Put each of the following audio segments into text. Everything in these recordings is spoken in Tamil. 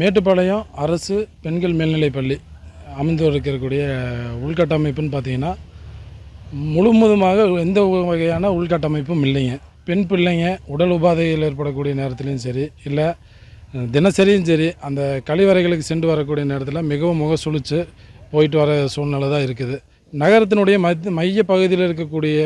மேட்டுப்பாளையம் அரசு பெண்கள் மேல்நிலைப் பள்ளி அமைந்து இருக்கக்கூடிய உள்கட்டமைப்புன்னு பார்த்தீங்கன்னா முழுவதுமாக எந்த வகையான உள்கட்டமைப்பும் இல்லைங்க. பெண் பிள்ளைங்க உடல் உபாதைகள் ஏற்படக்கூடிய நேரத்துலையும் சரி இல்லை தினசரியும் சரி அந்த கழிவறைகளுக்கு சென்று வரக்கூடிய நேரத்தில் மிகவும் முக சுழிச்சு போயிட்டு வர சூழ்நிலை தான் இருக்குது. நகரத்தினுடைய மத் மைய பகுதியில் இருக்கக்கூடிய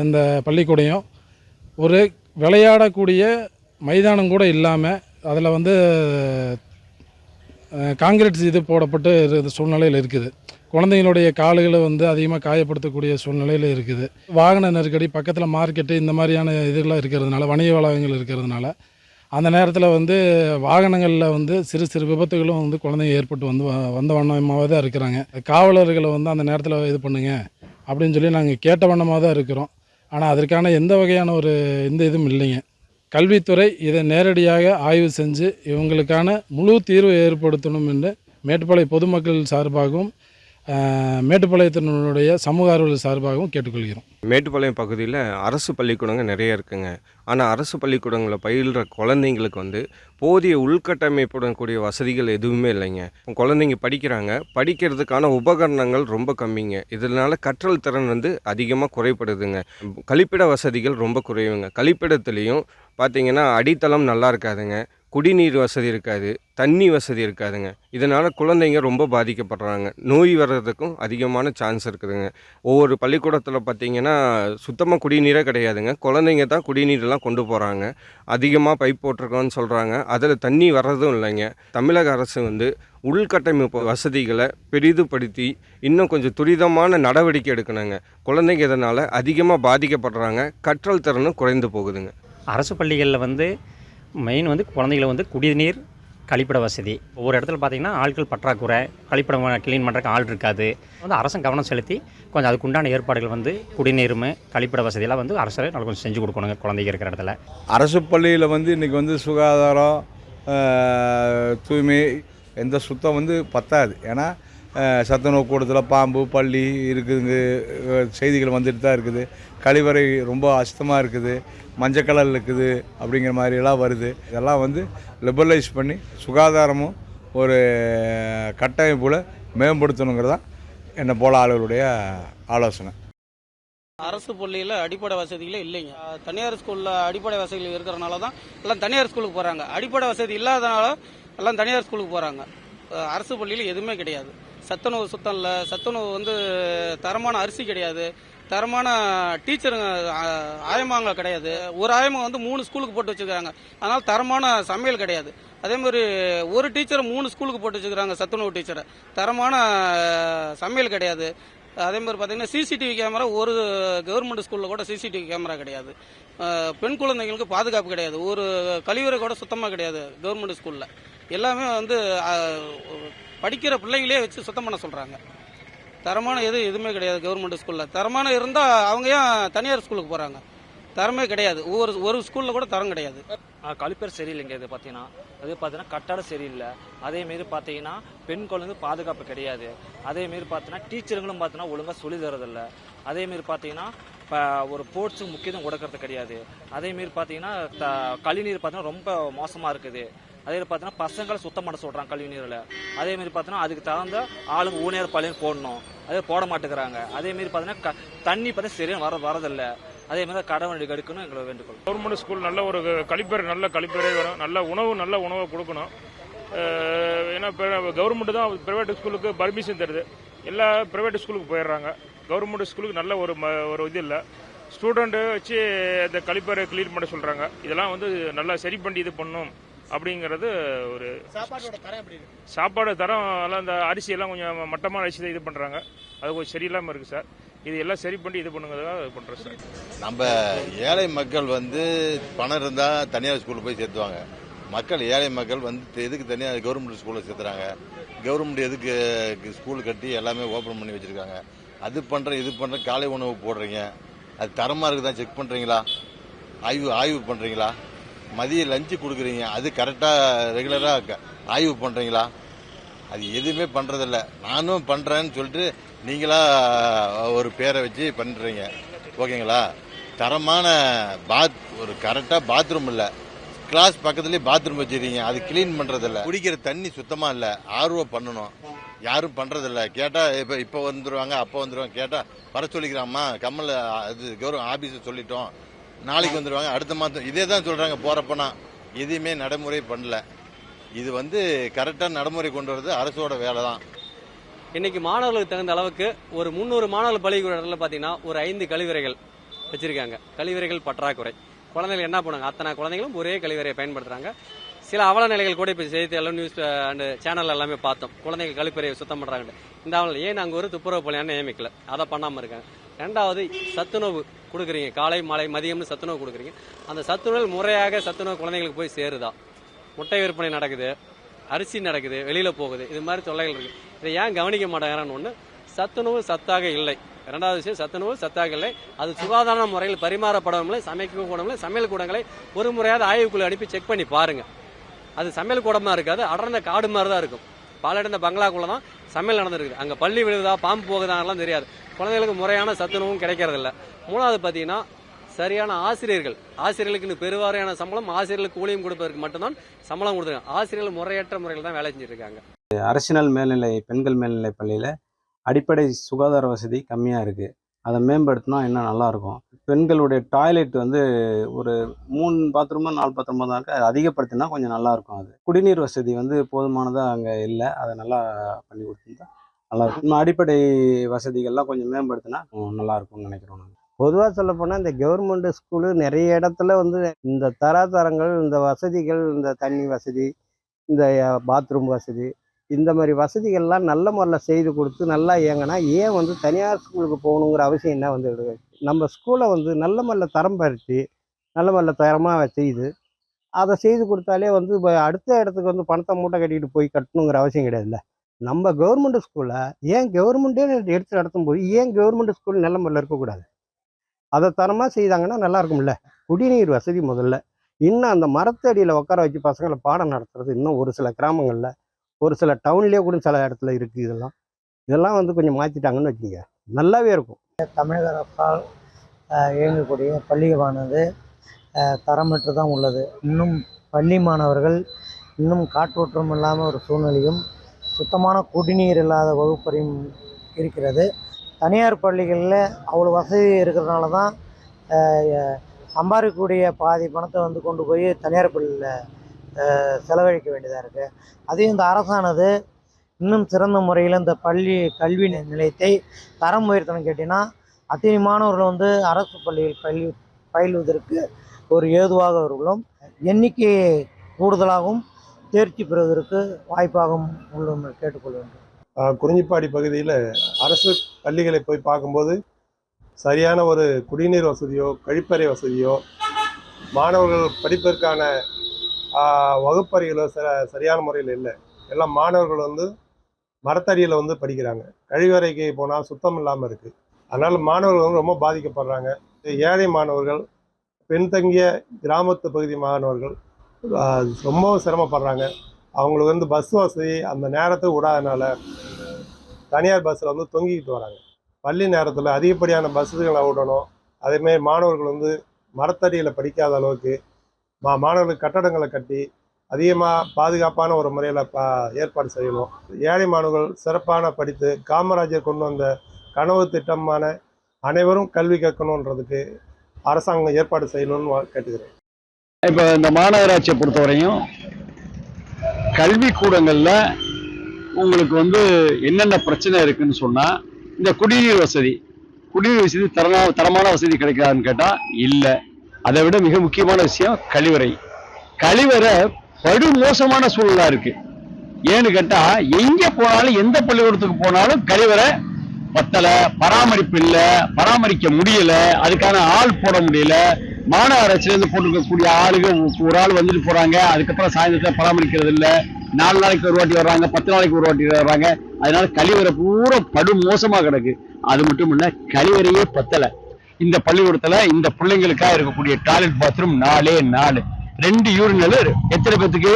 அந்த பள்ளிக்கூடம் ஒரு விளையாடக்கூடிய மைதானம் கூட இல்லாமல் அதில் வந்து காங்கிரீட் இது போடப்பட்டு இருக்கிற சூழ்நிலையில் இருக்குது. குழந்தைங்களுடைய கால்களை வந்து அதிகமாக காயப்படுத்தக்கூடிய சூழ்நிலையில் இருக்குது. வாகன நெருக்கடி பக்கத்தில் மார்க்கெட்டு இந்த மாதிரியான இதுகளாக இருக்கிறதுனால வணிக வளாகங்கள் இருக்கிறதுனால அந்த நேரத்தில் வந்து வாகனங்களில் வந்து சிறு சிறு விபத்துகளும் வந்து குழந்தைங்க ஏற்பட்டு வந்து வ- வந்த வண்ணமாக தான் இருக்கிறாங்க. காவலர்களை வந்து அந்த நேரத்தில் இது பண்ணுங்க அப்படின்னு சொல்லி நாங்கள் கேட்ட வண்ணமாக தான் இருக்கிறோம். ஆனால் அதற்கான எந்த வகையான ஒரு எந்த இதுவும் இல்லைங்க. கல்வித்துறை இதை நேரடியாக ஆய்வு செஞ்சு இவங்களுக்கான முழு தீர்வு ஏற்படுத்தணும் என்று மேட்டுப்பாளைய பொதுமக்கள் சார்பாகவும் மேட்டுப்பாளையத்தினுடைய சமூக ஆர்வலர் சார்பாகவும் கேட்டுக்கொள்கிறோம். மேட்டுப்பாளையம் பகுதியில் அரசு பள்ளிக்கூடங்கள் நிறைய இருக்குங்க. ஆனால் அரசு பள்ளிக்கூடங்களில் பயில்ற குழந்தைங்களுக்கு வந்து போதிய உள்கட்டமைப்புடன் கூடிய வசதிகள் எதுவுமே இல்லைங்க. குழந்தைங்க படிக்கிறாங்க. படிக்கிறதுக்கான உபகரணங்கள் ரொம்ப கம்மிங்க. இதனால் கற்றல் திறன் வந்து அதிகமாக குறைபடுதுங்க கழிப்பிட வசதிகள் ரொம்ப குறைவுங்க. கழிப்பிடத்துலேயும் பார்த்தீங்கன்னா அடித்தளம் நல்லா இருக்காதுங்க. குடிநீர் வசதி இருக்காது. தண்ணி வசதி இருக்காதுங்க. இதனால் குழந்தைங்க ரொம்ப பாதிக்கப்படுறாங்க. நோய் வர்றதுக்கும் அதிகமான சான்ஸ் இருக்குதுங்க. ஒவ்வொரு பள்ளிக்கூடத்தில் பார்த்தீங்கன்னா சுத்தமாக குடிநீரே கிடையாதுங்க. குழந்தைங்க தான் குடிநீரெலாம் கொண்டு போகிறாங்க அதிகமாக பைப் போட்டிருக்கோன்னு சொல்கிறாங்க அதில் தண்ணி வர்றதும் இல்லைங்க. தமிழக அரசு வந்து உள்கட்டமைப்பு வசதிகளை பெரிதுபடுத்தி இன்னும் கொஞ்சம் துரிதமான நடவடிக்கை எடுக்கணுங்க. குழந்தைங்க இதனால் அதிகமாக பாதிக்கப்படுறாங்க. கற்றல் திறனும் குறைந்து போகுதுங்க. அரசு பள்ளிகளில் வந்து மெயின் வந்து குழந்தைகளை வந்து குடிநீர் கழிப்பிட வசதி. ஒவ்வொரு இடத்துல பார்த்திங்கன்னா ஆட்கள் பற்றாக்குறை கழிப்பிடம் க்ளீன் பண்ணுறக்கு ஆள் இருக்காது. வந்து அரசும் கவனம் செலுத்தி கொஞ்சம் அதுக்குண்டான ஏற்பாடுகள் வந்து குடிநீரும் கழிப்பிட வசதியெல்லாம் வந்து அரசு நல்லா கொஞ்சம் செஞ்சு கொடுக்கணுங்க குழந்தைங்க இருக்கிற இடத்துல. அரசு பள்ளியில் வந்து இன்றைக்கி வந்து சுகாதாரம் தூய்மை எந்த சுத்தம் வந்து பத்தாது. ஏன்னா சத்துணவு கூடத்தில் பாம்பு பள்ளி இருக்குதுங்க. செய்திகள் வந்துட்டு தான் இருக்குது. கழிவறை ரொம்ப அசுத்தமாக இருக்குது. மஞ்சள் கலரில் இருக்குது அப்படிங்கிற மாதிரியெல்லாம் வருது. இதெல்லாம் வந்து லிபரலைஸ் பண்ணி சுகாதாரமும் ஒரு கட்டமைப்பில் மேம்படுத்தணுங்கிறது தான் என்னை போல ஆளுகளுடைய ஆலோசனை. அரசு பள்ளியில் அடிப்படை வசதிகளே இல்லைங்க. தனியார் ஸ்கூலில் அடிப்படை வசதிகள் இருக்கிறனால தான் எல்லாம் தனியார் ஸ்கூலுக்கு போகிறாங்க அடிப்படை வசதி இல்லாதனால எல்லாம் தனியார் ஸ்கூலுக்கு போகிறாங்க அரசு பள்ளியில் எதுவுமே கிடையாது. சத்துணவு சுத்தம் இல்லை சத்துணவு வந்து தரமான அரிசி கிடையாது. தரமான டீச்சருங்க ஆயமாங்க கிடையாது. ஒரு ஆயமாக வந்து மூணு ஸ்கூலுக்கு போட்டு வச்சுக்கிறாங்க அதனால் தரமான சமையல் கிடையாது. அதே மாதிரி ஒரு டீச்சரை மூணு ஸ்கூலுக்கு போட்டு வச்சுக்கிறாங்க சத்துணவு டீச்சரை தரமான சமையல் கிடையாது. அதே மாதிரி பார்த்தீங்கன்னா சிசிடிவி கேமரா ஒரு கவர்மெண்ட் ஸ்கூலில் கூட சிசிடிவி கேமரா கிடையாது. பெண் குழந்தைங்களுக்கு பாதுகாப்பு கிடையாது. ஒரு கழிவறை கூட சுத்தமாக கிடையாது கவர்மெண்ட் ஸ்கூலில் எல்லாமே வந்து படிக்கிற பிள்ளைங்களே வச்சு சுத்தம் பண்ண சொல்கிறாங்க தரமான எது எதுவுமே கிடையாது கவர்மெண்ட் ஸ்கூலில் தரமான இருந்தால் அவங்க ஏன் தனியார் ஸ்கூலுக்கு போகிறாங்க தரமே கிடையாது. ஒவ்வொரு ஒரு ஸ்கூலில் கூட தரம் கிடையாது. கழிப்பேர் சரியில்லைங்க இது பார்த்தீங்கன்னா அது பார்த்தீங்கன்னா கட்டடம் சரியில்லை. அதேமாரி பார்த்தீங்கன்னா பெண் குழந்தை பாதுகாப்பு கிடையாது. அதேமாரி பார்த்தீங்கன்னா டீச்சருங்களும் பார்த்தீங்கன்னா ஒழுங்காக சொல்லி தரதில்ல. அதேமாரி பார்த்தீங்கன்னா இப்போ ஒரு ஸ்போர்ட்ஸுக்கு முக்கியத்துவம் கொடுக்கறது கிடையாது. அதேமாரி பார்த்தீங்கன்னா த கழிநீர் பார்த்தீங்கன்னா ரொம்ப மோசமாக இருக்குது. அதே பார்த்தீங்கன்னா பசங்களை சுத்தம் பண்ண சொல்கிறாங்க கழிவு நீரில் அதேமாரி பார்த்தீங்கன்னா அதுக்கு தகுந்த ஆளுங்க ஊழியர் பழையர் போடணும். அதே போட மாட்டேங்கிறாங்க. அதேமாரி பார்த்தீங்கன்னா க தண்ணி பார்த்தீங்கன்னா சரியாக வர வரதில்லை. அதே மாதிரி கடை எடுக்கணும் எங்களை வேண்டுகோள். கவர்மெண்ட் ஸ்கூல் நல்ல ஒரு கழிப்பறை நல்ல கழிப்பறை வேணும். நல்ல உணவு நல்ல உணவை கொடுக்கணும். ஏன்னா கவர்மெண்ட் தான் ப்ரைவேட் ஸ்கூலுக்கு பர்மிஷன் தருது. எல்லா ப்ரைவேட் ஸ்கூலுக்கு போயிடுறாங்க. கவர்மெண்ட் ஸ்கூலுக்கு நல்ல ஒரு ம ஒரு இது இல்லை. ஸ்டூடெண்ட்டு வச்சு இந்த கழிப்பறை க்ளீன் பண்ண சொல்கிறாங்க இதெல்லாம் வந்து நல்லா சரி பண்ணி இது பண்ணும் அப்படிங்கிறது ஒரு சாப்பாடு தரம் எல்லாம் இந்த அரிசி எல்லாம் கொஞ்சம் மட்டமான அரிசி தான் இது பண்ணுறாங்க அது கொஞ்சம் சரியில்லாமல் இருக்குது சார். இது எல்லாம் சரி பண்ணி இது பண்ணுங்கிறதுக்காக இது பண்ணுறோம் சார். நம்ம ஏழை மக்கள் வந்து பணம் இருந்தால் தனியார் ஸ்கூலில் போய் சேர்த்துவாங்க. மக்கள் ஏழை மக்கள் வந்து எதுக்கு தனியார் கவர்மெண்ட் ஸ்கூலில் சேர்த்துறாங்க? கவர்மெண்ட் எதுக்கு ஸ்கூல் கட்டி எல்லாமே ஓப்பன் பண்ணி வச்சிருக்காங்க? அது பண்ணுற இது பண்ணுற காலை உணவு போடுறீங்க. அது தரமாக இருக்குதா செக் பண்ணுறீங்களா ஆய்வு ஆய்வு பண்ணுறீங்களா மதிய லஞ்சு கொடுக்குறீங்க. அது கரெக்டாக ரெகுலராக ஆய்வு பண்ணுறீங்களா அது எதுவுமே பண்ணுறதில்ல நானும் பண்ணுறேன்னு சொல்லிட்டு நீங்களா ஒரு பேரை வச்சு பண்ணுறீங்க ஓகேங்களா? தரமான பாத் ஒரு கரெக்டாக பாத்ரூம் இல்லை. கிளாஸ் பக்கத்துலேயே பாத்ரூம் வச்சுருக்கீங்க. அது க்ளீன் பண்ணுறதில்ல குடிக்கிற தண்ணி சுத்தமாக இல்லை. ஆர்வம் பண்ணணும். யாரும் பண்ணுறதில்ல கேட்டால் இப்போ இப்போ வந்துடுவாங்க அப்போ வந்துடுவாங்க கேட்டால் வர சொல்லிக்கிறாம்மா கம்மல இது கௌரவம் ஆஃபீஸை சொல்லிட்டோம். நாளைக்கு வந்துடுவாங்க அடுத்த மாதம். இதே தான் சொல்கிறாங்க போகிறப்பனா எதையுமே நடைமுறை பண்ணல. இது வந்து கரெக்டாக நடைமுறை கொண்டு வரது அரசோட வேலை தான் இன்னைக்கு மாணவர்களுக்கு தகுந்த அளவுக்கு ஒரு முந்நூறு மாணவர்கள் பள்ளிக்கூடத்தில் பார்த்தீங்கன்னா ஒரு ஐந்து கழிவறைகள் வச்சிருக்காங்க. கழிவறைகள் பற்றாக்குறை. குழந்தைகள் என்ன பண்ணுவாங்க? அத்தனை குழந்தைகளும் ஒரே கழிவறையை பயன்படுத்துறாங்க. சில அவல நிலைகள் கூட இப்போ செய்தியெல்லாம் நியூஸ் அண்ட் சேனல் எல்லாமே பார்த்தோம். குழந்தைகள் கழிப்பறையை சுத்தம் பண்ணுறாங்க இந்த அவல ஏன் நாங்கள் ஒரு துப்புரவு பள்ளியான நியமிக்கல? அதை பண்ணாமல் இருக்காங்க. ரெண்டாவது சத்துணவு கொடுக்குறீங்க. காலை மாலை மதியம்னு சத்துணவு கொடுக்குறீங்க. அந்த சத்துணவு முறையாக சத்துணவு குழந்தைங்களுக்கு போய் சேருதா? முட்டை விற்பனை நடக்குது அரிசி நடக்குது வெளியில் போகுது இது மாதிரி தொல்லைகள் இருக்கு. இதை ஏன் கவனிக்க மாட்டேங்கிறான்னு ஒன்று சத்துணவு சத்தாக இல்லை. இரண்டாவது விஷயம் சத்துணவு சத்தாக இல்லை. அது சுகாதார முறையில் பரிமாறப்படவில்லை சமைக்க கூடவில்லை சமையல் கூடங்களை ஒரு முறையாவது ஆய்வுக்குழு அனுப்பி செக் பண்ணி பாருங்க. அது சமையல் கூடமாக இருக்காது அடர்ந்த காடு மாதிரி தான் இருக்கும். பாலடைந்த பங்களாக்குள்ள தான் சமையல் நடந்திருக்குது. அங்கே பள்ளி விழுதா பாம்பு போகுதாங்கலாம் தெரியாது. குழந்தைகளுக்கு முறையான சத்துணவும் கிடைக்கிறதில்ல. மூணாவது பார்த்தீங்கன்னா சரியான ஆசிரியர்கள். ஆசிரியர்களுக்கு பெருவாரியான சம்பளம் ஆசிரியர்களுக்கு ஊழியம் கொடுப்பதற்கு மட்டும்தான் சம்பளம் கொடுத்துருக்காங்க. ஆசிரியர்கள் முறையற்ற முறையில் தான் வேலை செஞ்சுருக்காங்க. அரசினல் மேல்நிலை பெண்கள் மேல்நிலை பள்ளியில் அடிப்படை சுகாதார வசதி கம்மியாக இருக்குது அதை மேம்படுத்தினா இன்னும் நல்லாயிருக்கும் பெண்களுடைய டாய்லெட் வந்து ஒரு மூணு பாத்ரூமோ நாலு பாத்ரூமோ தான் இருக்குது அது அதிகப்படுத்தினா கொஞ்சம் நல்லாயிருக்கும் அது. குடிநீர் வசதி வந்து போதுமானதாக அங்கே இல்லை. அதை நல்லா பண்ணி கொடுத்துருந்தா நல்லாயிருக்கும் இன்னும் அடிப்படை வசதிகள்லாம் கொஞ்சம் மேம்படுத்தினா நல்லாயிருக்கும்னு நினைக்கிறோம் நாங்கள் பொதுவாக சொல்ல போனால் இந்த கவர்மெண்ட் ஸ்கூலு நிறைய இடத்துல வந்து இந்த தராதரங்கள் இந்த வசதிகள் இந்த தண்ணி வசதி இந்த பாத்ரூம் வசதி இந்த மாதிரி வசதிகள்லாம் நல்ல முறையில் செய்து கொடுத்து நல்லா இயங்கினா ஏன் வந்து தனியார் ஸ்கூலுக்கு போகணுங்கிற அவசியம் என்ன வந்து நம்ம ஸ்கூலை வந்து நல்ல முறையில் தரம் பறித்து நல்ல முறையில் தரமாக செய்து அதை செய்து கொடுத்தாலே வந்து இப்போ அடுத்த இடத்துக்கு வந்து பணத்தை மூட்டை கட்டிக்கிட்டு போய் கட்டணுங்கிற அவசியம் கிடையாதுல்ல? நம்ம கவர்மெண்ட் ஸ்கூலை ஏன் கவர்மெண்ட்டே எடுத்து நடத்தும் போது ஏன் கவர்மெண்ட் ஸ்கூல் நல்ல முறையில் இருக்கக்கூடாது? அதை தரமாக செய்தாங்கன்னா நல்லா இருக்கும்ல? குடிநீர் வசதி முதல்ல. இன்னும் அந்த மரத்தடியில் உட்கார வச்சு பசங்களை பாடம் நடத்துறது இன்னும் ஒரு சில கிராமங்களில் ஒரு சில டவுன்லேயே கூட சில இடத்துல இருக்குது இதெல்லாம். இதெல்லாம் வந்து கொஞ்சம் மாற்றிட்டாங்கன்னு வச்சுங்க நல்லாவே இருக்கும். தமிழக அரசால் இயங்கக்கூடிய பள்ளிகளானது தரமற்று தான் உள்ளது. இன்னும் பள்ளி மாணவர்கள் இன்னும் காற்றோற்றம் இல்லாமல் ஒரு சூழ்நிலையும் சுத்தமான குடிநீர் இல்லாத வகுப்பறையும் இருக்கிறது. தனியார் பள்ளிகளில் அவ்வளோ வசதி இருக்கிறதுனால தான் சம்பாதிக்கக்கூடிய பாதி பணத்தை வந்து கொண்டு போய் தனியார் பள்ளியில் செலவழிக்க வேண்டியதாக இருக்குது அதையும் இந்த அரசானது இன்னும் சிறந்த முறையில் இந்த பள்ளி கல்வி நிலையத்தை தரம் உயர்த்தணும் கேட்டிங்கன்னா அத்தனை மாணவர்கள் வந்து அரசு பள்ளியில் பள்ளி பயில்வதற்கு ஒரு ஏதுவாக இருக்கும். எண்ணிக்கை கூடுதலாகவும் தேர்ச்சி பெறுவதற்கு வாய்ப்பாகவும் உள்ளும் கேட்டுக்கொள்ள வேண்டும் குறிஞ்சிப்பாடி பகுதியில் அரசு பள்ளிகளை போய் பார்க்கும்போது சரியான ஒரு குடிநீர் வசதியோ கழிப்பறை வசதியோ மாணவர்கள் படிப்பதற்கான ஆஹ் ச சரியான முறையில் இல்லை. எல்லாம் மாணவர்கள் வந்து மரத்தடியில் வந்து படிக்கிறாங்க. கழிவறைக்கு போனால் சுத்தம் இல்லாமல் இருக்குது அதனால் மாணவர்கள் வந்து ரொம்ப பாதிக்கப்படுறாங்க. ஏழை மாணவர்கள் பின்தங்கிய கிராமத்து பகுதி மாணவர்கள் ரொம்பவும் சிரமப்படுறாங்க. அவங்களுக்கு வந்து பஸ் வசதி அந்த நேரத்துக்கு விடாதனால தனியார் பஸ்ஸில் வந்து தொங்கிக்கிட்டு வராங்க. பள்ளி நேரத்தில் அதிகப்படியான பஸ்ஸுகளை விடணும் அதேமாரி மாணவர்கள் வந்து மரத்தடியில் படிக்காத அளவுக்கு மா மாணவர்களுக்கு கட்டடங்களை கட்டி அதிகமாக பாதுகாப்பான ஒரு முறையில் பா ஏற்பாடு செய்யணும். ஏழை மாணவர்கள் சிறப்பான படித்து காமராஜர் கொண்டு வந்த கனவு திட்டமான அனைவரும் கல்வி கற்கணுன்றதுக்கு அரசாங்கம் ஏற்பாடு செய்யணும்னு வா- கேட்டுக்கிறேன். இப்போ இந்த மாநகராட்சியை பொறுத்தவரையும் கல்வி கூடங்களில் உங்களுக்கு வந்து என்னென்ன பிரச்சனை இருக்குன்னு சொன்னால் இந்த குடிநீர் வசதி குடிநீர் வசதி தரமா தரமான வசதி கிடைக்காதுன்னு கேட்டால் இல்லை. அதை விட மிக முக்கியமான விஷயம் கழிவறை. கழிவறை படு மோசமான சூழலா இருக்கு. ஏன்னு கேட்டா எங்க போனாலும் எந்த பள்ளிக்கூடத்துக்கு போனாலும் கழிவறை பத்தல பராமரிப்பு இல்லை பராமரிக்க முடியல அதுக்கான ஆள் போட முடியல. மாநகராட்சியில இருந்து ஆளுங்க ஒரு ஆள் வந்துட்டு போறாங்க அதுக்கப்புறம் சாயந்தரத்தை பராமரிக்கிறது இல்லை. நாலு நாளைக்கு ஒரு வாட்டி வர்றாங்க பத்து நாளைக்கு ஒரு வாட்டி வர்றாங்க. அதனால கழிவறை பூரா படு மோசமா கிடக்கு. அது மட்டும் இல்லை கழிவறையே பத்தலை. இந்த பள்ளிக்கூடத்துல இந்த பிள்ளைங்களுக்காக இருக்கக்கூடிய டாய்லெட் பாத்ரூம் நாலே நாலு. ரெண்டு யூரினல் எத்தனை பேத்துக்கு?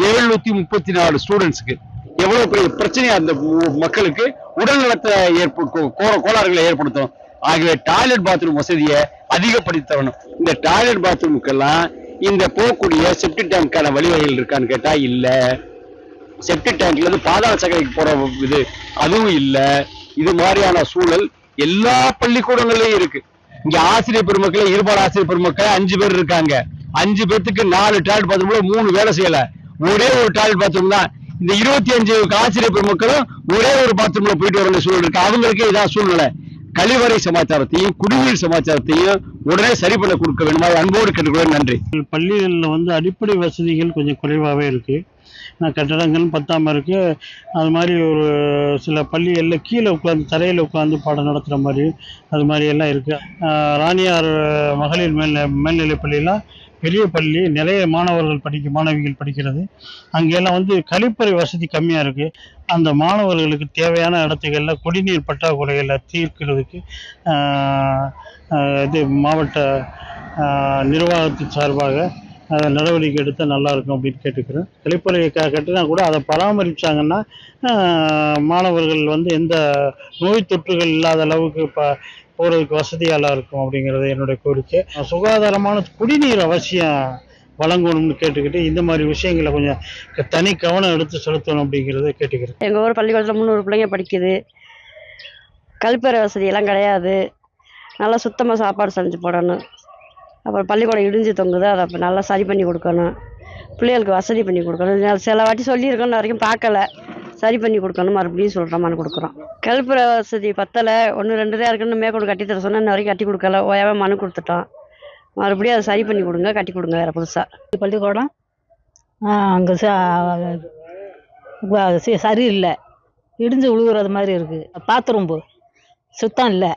எழுநூத்தி முப்பத்தி நாலு ஸ்டூடெண்ட்ஸுக்கு எவ்வளவு பெரிய பிரச்சனையா அந்த மக்களுக்கு உடல் நலத்தை ஏற்ப கோ- கோளாறுகளை ஏற்படுத்தும் ஆகவே டாய்லெட் பாத்ரூம் வசதியை அதிகப்படுத்தி தரணும் இந்த டாய்லெட் பாத்ரூமுக்கெல்லாம் இந்த போகக்கூடிய செப்டி டேங்க்கான வழிவகைகள் இருக்கான்னு கேட்டா இல்ல. செப்டி டேங்க்ல இருந்து பாதாள சகலைக்கு போற இது அதுவும் இல்ல. இது மாதிரியான சூழல் எல்லா பள்ளிக்கூடங்கள்லயும் இருக்கு. இங்க ஆசிரியர் பெருமக்கள் ஈடுபாடு ஆசிரியர் பெருமக்கள் அஞ்சு பேர் இருக்காங்க. அஞ்சு பேர்த்துக்கு நாலு டாய்லெட் பாத்ரூம்ல மூணு வேலை செய்யல. ஒரே ஒரு டாய்லெட் பாத்ரூம் தான். இந்த இருபத்தி அஞ்சு ஆசிரியர் பெருமக்களும் ஒரே ஒரு பாத்ரூம்ல போயிட்டு வர சூழல் இருக்கு. அவங்களுக்கே இதான் சூழ்நிலை. கழிவறை சமாச்சாரத்தையும் குடிநீர் சமாச்சாரத்தையும் உடனே சரி பண்ண கொடுக்க வேண்டுமா? அன்போடு கேட்டுக்கொள்ள நன்றி. பள்ளிகளில் வந்து அடிப்படை வசதிகள் கொஞ்சம் குறைவாகவே இருக்குது கட்டடங்கள் பத்தாமல் இருக்குது அது மாதிரி ஒரு சில பள்ளிகளில் கீழே உட்காந்து தரையில் உட்காந்து பாடம் நடத்துகிற மாதிரி அது மாதிரி எல்லாம் இருக்குது ராணியார் மகளிர் மேல் மேல்நிலைப் பள்ளியெல்லாம் பெரிய பள்ளி. நிறைய மாணவர்கள் படிக்க மாணவிகள் படிக்கிறது. அங்கெல்லாம் வந்து கழிப்பறை வசதி கம்மியாக இருக்குது அந்த மாணவர்களுக்கு தேவையான இடத்துகளில் குடிநீர் பற்றாக்குறைகளை தீர்க்கிறதுக்கு இது மாவட்ட நிர்வாகத்தின் சார்பாக அதை நடவடிக்கை எடுத்தால் நல்லாயிருக்கும் அப்படின்னு கேட்டுக்கிறேன். கழிப்பறை க கட்டினா கூட அதை பராமரிச்சாங்கன்னா மாணவர்கள் வந்து எந்த நோய் தொற்றுகள் இல்லாத அளவுக்கு இப்போ போகிறதுக்கு வசதியாக இருக்கும் அப்படிங்கிறது என்னுடைய கோரிக்கை. சுகாதாரமான குடிநீர் அவசியம் வழங்கணும்னு கேட்டுக்கிட்டு இந்த மாதிரி விஷயங்களை கொஞ்சம் தனி கவனம் எடுத்து செலுத்தணும் அப்படிங்கிறத கேட்டுக்கிறேன். எங்கள் ஊர் பள்ளிக்கூடத்தில் முந்நூறு பிள்ளைங்க படிக்குது. கழிப்பறை வசதியெல்லாம் கிடையாது. நல்லா சுத்தமாக சாப்பாடு செஞ்சு போடணும். அப்புறம் பள்ளிக்கூடம் இடிஞ்சு தொங்குது. அதை அப்போ நல்லா சரி பண்ணி கொடுக்கணும். பிள்ளைகளுக்கு வசதி பண்ணி கொடுக்கணும். சில வாட்டி சொல்லியிருக்கோம் இன்ன வரைக்கும் பார்க்கல. சரி பண்ணி கொடுக்கணும் மறுபடியும் சொல்கிறோமான்னு கொடுக்குறோம். கழிப்பறை வசதி பத்தலை. ஒன்று ரெண்டு தான் இருக்குன்னு மேற்கொண்டு கட்டித்தர சொன்னால் இன்ன வரைக்கும் கட்டி கொடுக்கல. ஓயாவே மனு கொடுத்துட்டோம் மறுபடியும் அதை சரி பண்ணி கொடுங்க. கட்டி கொடுங்க வேறு புதுசாக பள்ளிக்கூடம்? அங்கே சரியில்லை. இடிஞ்சு விழுகுறது மாதிரி இருக்குது பாத்ரூம் சுத்தம் இல்லை.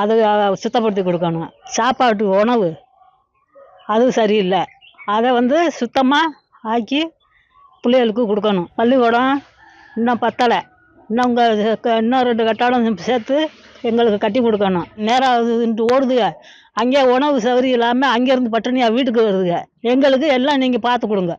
அதை சுத்தப்படுத்தி கொடுக்கணும். சாப்பாட்டு உணவு. அதுவும் சரியில்லை. அதை வந்து சுத்தமாக ஆக்கி பிள்ளைகளுக்கு கொடுக்கணும். பள்ளிக்கூடம் இன்னும் பத்தலை. இன்னும் உங்கள் இன்னும் ரெண்டு கட்டாடம் சேர்த்து எங்களுக்கு கட்டி கொடுக்கணும். நேரம் ஓடுதுங்க அங்கே உணவு சௌகரியம் இல்லாமல் அங்கேருந்து பட்டினியாக வீட்டுக்கு வருதுங்க. எங்களுக்கு எல்லாம் நீங்கள் பார்த்து கொடுங்க.